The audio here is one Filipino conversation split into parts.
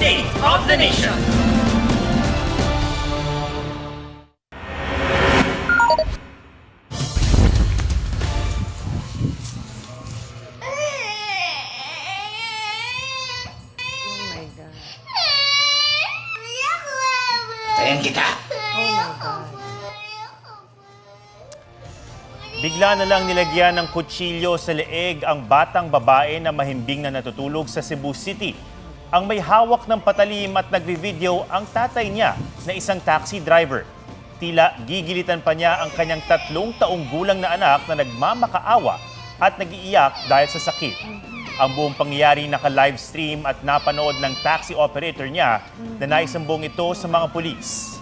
State of the Nation. Oh my God. Tayan kita. Bigla na lang nilagyan ng kutsilyo sa leeg ang batang babae na mahimbing na natutulog sa Cebu City. Ang may hawak ng patalim at nagvi-video ang tatay niya na isang taxi driver. Tila gigilitan pa niya ang kanyang tatlong taong gulang na anak na nagmamakaawa at nagiiyak dahil sa sakit. Ang buong pangyayari naka-livestream at napanood ng taxi operator niya na naisambong ito sa mga pulis.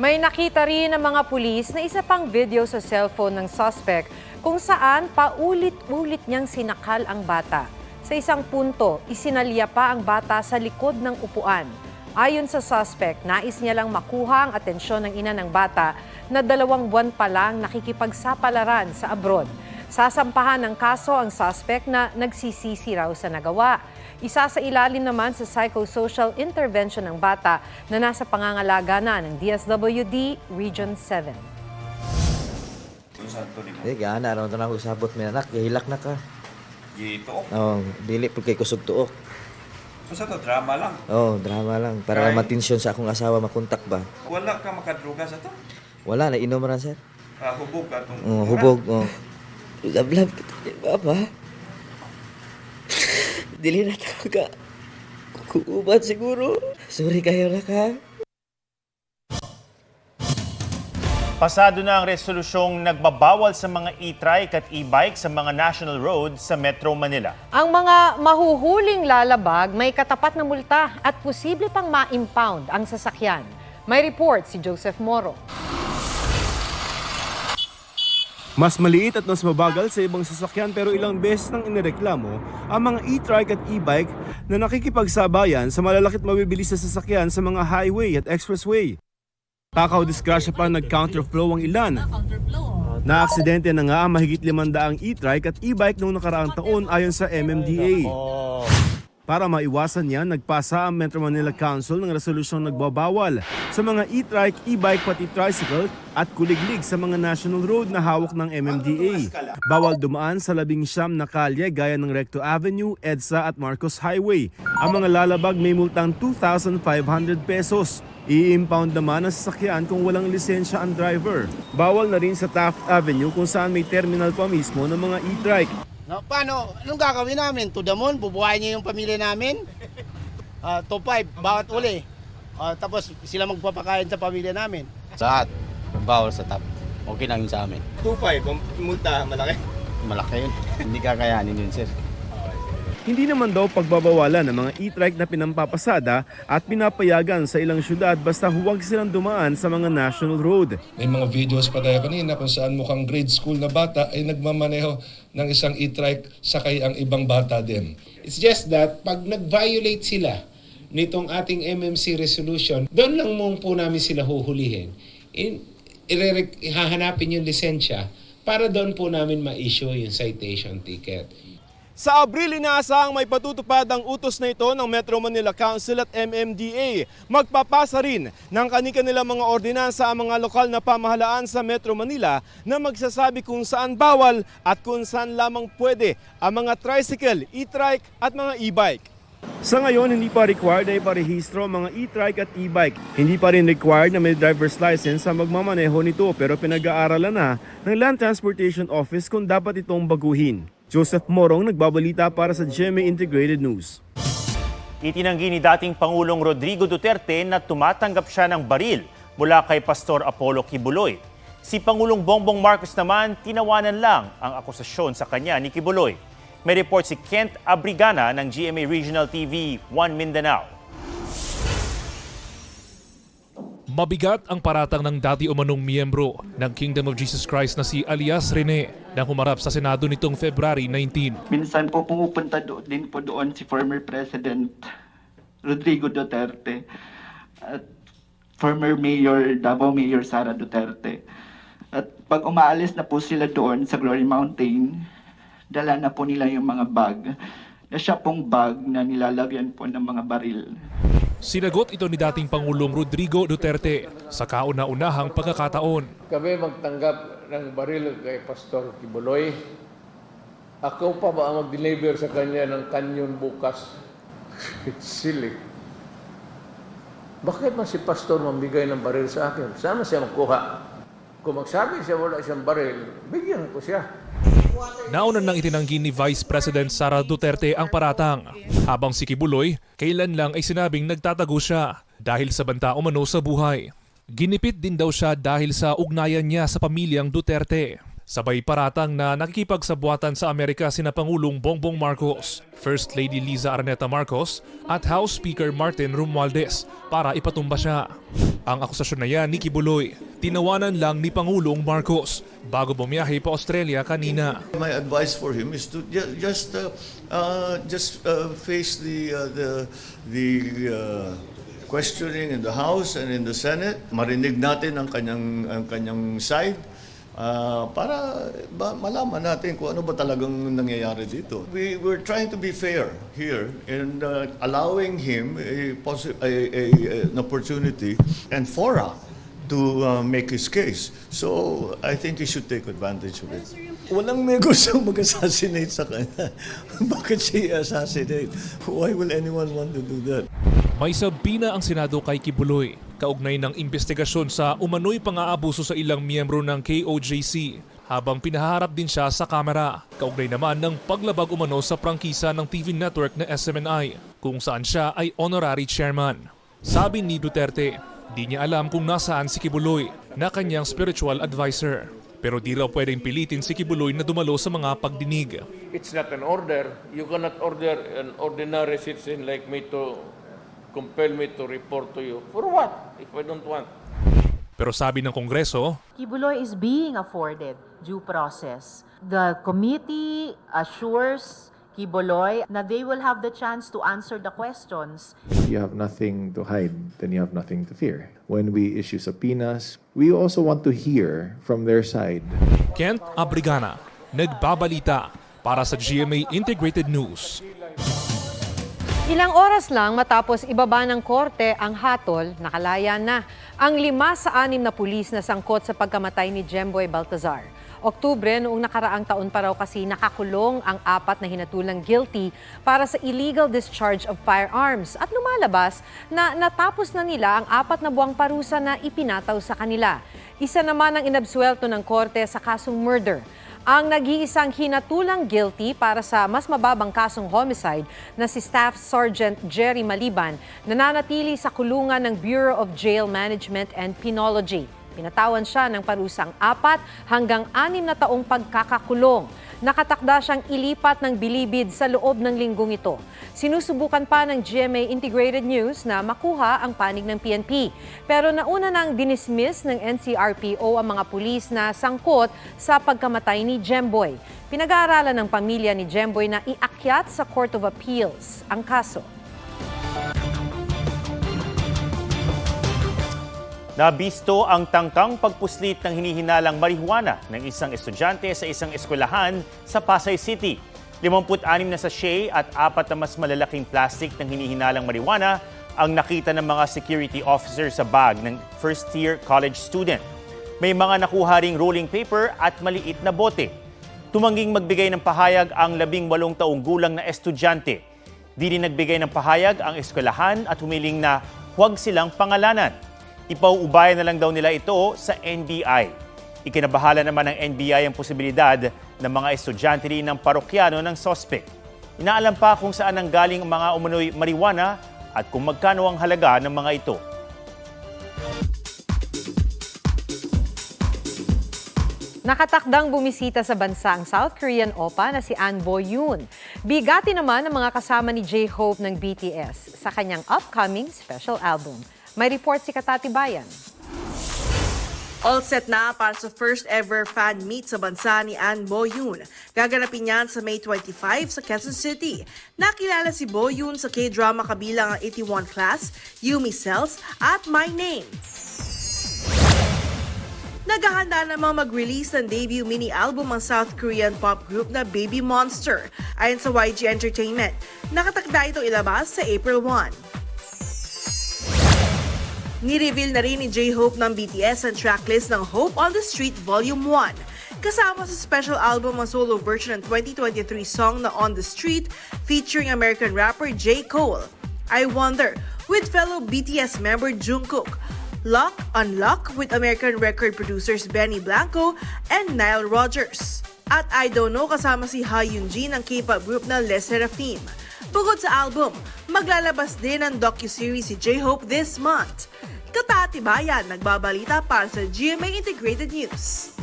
May nakita rin ng mga pulis na isa pang video sa cellphone ng suspect kung saan paulit-ulit niyang sinakal ang bata. Sa isang punto, isinalya pa ang bata sa likod ng upuan. Ayon sa suspect, nais niya lang makuha ang atensyon ng ina ng bata na dalawang buwan pa lang nakikipagsapalaran sa abroad. Sasampahan ng kaso ang suspect na nagsisisi raw sa nagawa. Isa sa ilalim naman sa psychosocial intervention ng bata na nasa pangangalaga na ng DSWD Region 7. Di ka na ron na usabot mi anak, gihilak na ka. Gito. Oh, dili pud kay kusog tuok. So sa to, drama lang. Oh, drama lang para Right. matensyon sa akong asawa makontak ba. Wala ka makadruga sa to. Wala na inom ra sir. Ah, hubog ka itong Oh, hubog oh. Lablab kita ba? Dili na talaga. Kuubat siguro. Sorry kayo na ka. Pasado na ang resolusyong nagbabawal sa mga e-trike at e-bike sa mga national roads sa Metro Manila. Ang mga mahuhuling lalabag may katapat na multa at posible pang ma-impound ang sasakyan. May report si Joseph Moro. Mas maliit at mas mabagal sa ibang sasakyan pero ilang beses nang inireklamo ang mga e-trike at e-bike na nakikipagsabayan sa malalakit mabibilis na sasakyan sa mga highway at expressway. Takaw disgrasya pa nag-counterflow ang ilan. Na-aksidente na nga ang mahigit 500 e-trike at e-bike noong nakaraang taon ayon sa MMDA. Para maiwasan yan, nagpasa ang Metro Manila Council ng resolusyong nagbabawal sa mga e-trike, e-bike pati tricycle at kuliglig sa mga national road na hawak ng MMDA. Bawal dumaan sa labing siyam na kalye gaya ng Recto Avenue, EDSA at Marcos Highway. Ang mga lalabag may multang 2,500 pesos. I-impound naman ang sasakyan kung walang lisensya ang driver. Bawal na rin sa Taft Avenue kung saan may terminal pa mismo ng mga e-trike. No, paano? Anong gagawin namin? To the moon? Bubuhayin niyo yung pamilya namin? Ah, top 5, bawat uli. Ah, tapos sila magpapakain sa pamilya namin. Lahat, bawal sa top. Okay lang yun sa amin. 2.5, ang multa, malaki. Malaki yun. Hindi kakayanin yun, sir. Hindi naman daw pagbabawalan ng mga e-trike na pinampapasada at pinapayagan sa ilang syudad basta huwag silang dumaan sa mga national road. May mga videos pa tayo kanina kung saan mukhang grade school na bata ay nagmamaneho ng isang e-trike sakay ang ibang bata din. It's just that pag nag-violate sila nitong ating MMC resolution, doon lang mong po namin sila huhulihin. In, hahanapin yung lisensya para doon po namin ma-issue yung citation ticket. Sa Abril, inaasahang may patutupad ang utos na ito ng Metro Manila Council at MMDA. Magpapasa rin ng kanilang mga ordinansa ang mga lokal na pamahalaan sa Metro Manila na magsasabi kung saan bawal at kung saan lamang pwede ang mga tricycle, e-trike at mga e-bike. Sa ngayon, hindi pa required na iparehistro mga e-trike at e-bike. Hindi pa rin required na may driver's license sa magmamaneho nito pero pinag-aaralan na ng Land Transportation Office kung dapat itong baguhin. Joseph Morong nagbabalita para sa GMA Integrated News. Itinanggi ni dating Pangulong Rodrigo Duterte na tumatanggap siya ng baril mula kay Pastor Apollo Kibuloy. Si Pangulong Bongbong Marcos naman tinawanan lang ang akusasyon sa kanya ni Kibuloy. May report si Kent Abrigana ng GMA Regional TV 1 Mindanao. Mabigat ang paratang ng dati umanong miyembro ng Kingdom of Jesus Christ na si Alias Rene nang humarap sa Senado nitong February 19. Minsan po pumupunta do, din po doon si former President Rodrigo Duterte at former Mayor Davao Mayor Sara Duterte. At pag umaalis na po sila doon sa Glory Mountain, dala na po nila yung mga bag na siya pong bag na nilalagyan po ng mga baril. Sinagot ito ni dating Pangulong Rodrigo Duterte sa kauna-unahang pagkakataon. kami magtanggap ng baril kay Pastor Kibuloy. Ako pa ba ang mag-deliver sa kanya ng kanyon bukas? It's silly. Bakit man si Pastor mamigay ng baril sa akin? Sana siya magkuha. Kung magsabi siya wala siyang baril, bigyan ko siya. Nauna nang itinanggi ni Vice President Sara Duterte ang paratang, habang si Kibuloy kailan lang ay sinabing nagtatago siya dahil sa banta umano sa buhay. Ginipit din daw siya dahil sa ugnayan niya sa pamilyang Duterte. Sabay paratang na nakikipagsabuatan sa Amerika sina Pangulong Bongbong Marcos, First Lady Liza Araneta Marcos at House Speaker Martin Romualdez para ipatumba siya. Ang akusasyon na yan ni Kibuloy, tinawanan lang ni Pangulong Marcos bago bumiyahe pa Australia kanina. My advice for him is to ju- just uh, uh, just uh, face the uh, the the uh, questioning in the House and in the Senate. Marinig natin ang kanyang ang kanyang side. Uh, para ba, malaman natin kung ano ba talagang nangyayari dito. We we're trying to be fair here in uh, allowing him a, possi- a, a, an opportunity and fora to uh, make his case. So I think he should take advantage of it. Walang may gustong mag-assassinate sa kanya. Bakit siya assassinate? Why will anyone want to do that? May sabina ang Senado kay Kibuloy, kaugnay ng investigasyon sa umano'y pang-aabuso sa ilang miyembro ng KOJC, habang pinaharap din siya sa kamera, kaugnay naman ng paglabag umano sa prangkisa ng TV network na SMNI, kung saan siya ay honorary chairman. Sabi ni Duterte, di niya alam kung nasaan si Kibuloy na kanyang spiritual advisor. Pero di raw pwedeng pilitin si Kibuloy na dumalo sa mga pagdinig. It's not an order. You cannot order an ordinary citizen like me to compel me to report to you. For what? If I don't want. Pero sabi ng Kongreso, Kibuloy is being afforded due process. The committee assures Kibuloy na they will have the chance to answer the questions. you have nothing to hide, then you have nothing to fear. When we issue subpoenas, we also want to hear from their side. Kent Abrigana, nagbabalita para sa GMA Integrated News. Ilang oras lang matapos ibaba ng korte ang hatol, nakalaya na ang lima sa anim na pulis na sangkot sa pagkamatay ni Jemboy Baltazar. Oktubre noong nakaraang taon pa raw kasi nakakulong ang apat na hinatulang guilty para sa illegal discharge of firearms at lumalabas na natapos na nila ang apat na buwang parusa na ipinataw sa kanila. Isa naman ang inabsuelto ng korte sa kasong murder ang nag-iisang hinatulang guilty para sa mas mababang kasong homicide na si Staff Sergeant Jerry Maliban nananatili sa kulungan ng Bureau of Jail Management and Penology. Pinatawan siya ng parusang apat hanggang anim na taong pagkakakulong. Nakatakda siyang ilipat ng bilibid sa loob ng linggong ito. Sinusubukan pa ng GMA Integrated News na makuha ang panig ng PNP. Pero nauna nang dinismiss ng NCRPO ang mga pulis na sangkot sa pagkamatay ni Jemboy. Pinag-aaralan ng pamilya ni Jemboy na iakyat sa Court of Appeals ang kaso. Nabisto ang tangkang pagpuslit ng hinihinalang marihuana ng isang estudyante sa isang eskwelahan sa Pasay City. 56 na sachet at apat na mas malalaking plastic ng hinihinalang marijuana ang nakita ng mga security officer sa bag ng first-year college student. May mga nakuha ring rolling paper at maliit na bote. Tumangging magbigay ng pahayag ang labing walong taong gulang na estudyante. Di rin nagbigay ng pahayag ang eskwelahan at humiling na huwag silang pangalanan. Ipauubaya na lang daw nila ito sa NBI. Ikinabahala naman ng NBI ang posibilidad ng mga estudyante rin ng parokyano ng sospek. Inaalam pa kung saan ang galing mga umano'y marijuana at kung magkano ang halaga ng mga ito. Nakatakdang bumisita sa bansa ang South Korean Opa na si An Bo Yoon. Bigati naman ang mga kasama ni J-Hope ng BTS sa kanyang upcoming special album. May report si Katati Bayan. All set na para sa first ever fan meet sa bansa ni Ann Boyun. Gaganapin yan sa May 25 sa Quezon City. Nakilala si Boyun sa K-drama kabilang ang 81 Class, Yumi Cells at My Name. Naghahanda namang mag-release ng debut mini-album ang South Korean pop group na Baby Monster. Ayon sa YG Entertainment, nakatakda ito ilabas sa April 1. Ni-reveal na rin ni J-Hope ng BTS ang tracklist ng Hope on the Street Volume 1. Kasama sa special album ang solo version ng 2023 song na On the Street featuring American rapper J. Cole. I Wonder with fellow BTS member Jungkook. Lock Unlock with American record producers Benny Blanco and Nile Rodgers. At I Don't Know kasama si Ha Yoon-jin ng K-pop group na Les Seraphim. Bukod sa album, maglalabas din ang docuseries si J-Hope this month. Katatibayan, nagbabalita para sa GMA Integrated News.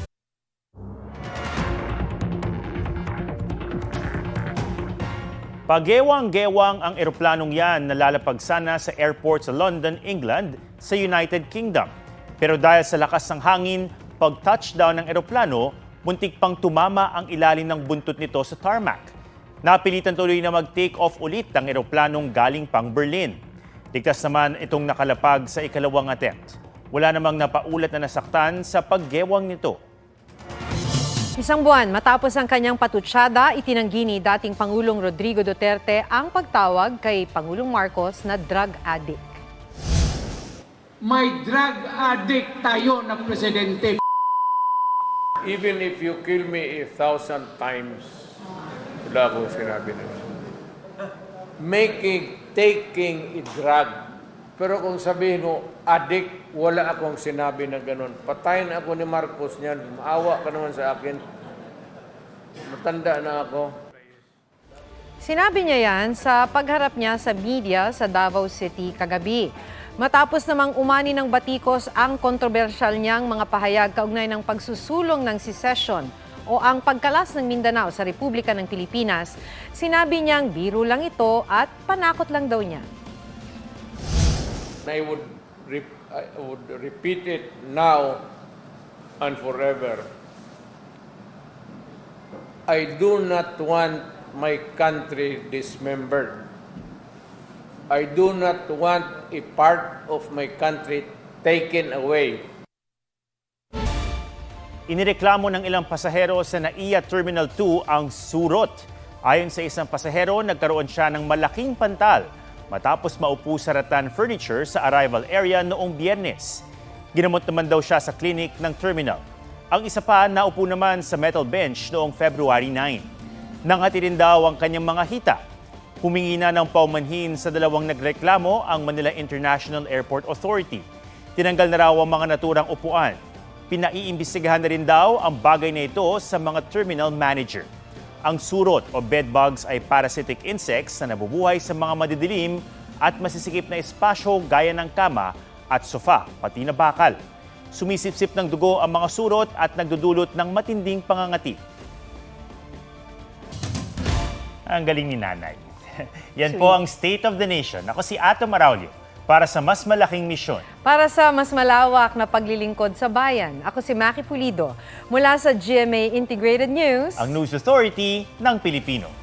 Pagewang-gewang ang eroplanong yan na lalapag sana sa airport sa London, England, sa United Kingdom. Pero dahil sa lakas ng hangin, pag-touchdown ng eroplano, muntik pang tumama ang ilalim ng buntot nito sa tarmac. Napilitan tuloy na mag-take off ulit ang eroplanong galing pang Berlin. Ligtas naman itong nakalapag sa ikalawang attempt. Wala namang napaulat na nasaktan sa paggewang nito. Isang buwan matapos ang kanyang patutsada, itinanggi ni dating Pangulong Rodrigo Duterte ang pagtawag kay Pangulong Marcos na drug addict. May drug addict tayo na presidente. Even if you kill me a thousand times, wala akong sinabi na. Making, taking a drug. Pero kung sabihin mo, addict, wala akong sinabi na ganun. Patayin ako ni Marcos niyan. Maawa ka naman sa akin. Matanda na ako. Sinabi niya yan sa pagharap niya sa media sa Davao City kagabi. Matapos namang umani ng batikos ang kontrobersyal niyang mga pahayag kaugnay ng pagsusulong ng secession o ang pagkalas ng Mindanao sa Republika ng Pilipinas, sinabi niyang biro lang ito at panakot lang daw niya. I would, rep- I would repeat it now and forever. I do not want my country dismembered. I do not want a part of my country taken away. Inireklamo ng ilang pasahero sa NAIA Terminal 2 ang surot. Ayon sa isang pasahero, nagkaroon siya ng malaking pantal matapos maupo sa Ratan Furniture sa arrival area noong biyernes. Ginamot naman daw siya sa klinik ng terminal. Ang isa pa naupo naman sa metal bench noong February 9. Nangati rin daw ang kanyang mga hita. Humingi na ng paumanhin sa dalawang nagreklamo ang Manila International Airport Authority. Tinanggal na raw ang mga naturang upuan. Pinaiimbestigahan na rin daw ang bagay na ito sa mga terminal manager. Ang surot o bedbugs ay parasitic insects na nabubuhay sa mga madidilim at masisikip na espasyo gaya ng kama at sofa, pati na bakal. Sumisipsip ng dugo ang mga surot at nagdudulot ng matinding pangangati. Ang galing ni nanay. Yan po ang State of the Nation. Ako si Ato Maraulio para sa mas malaking misyon. Para sa mas malawak na paglilingkod sa bayan, ako si Maki Pulido mula sa GMA Integrated News. Ang News Authority ng Pilipino.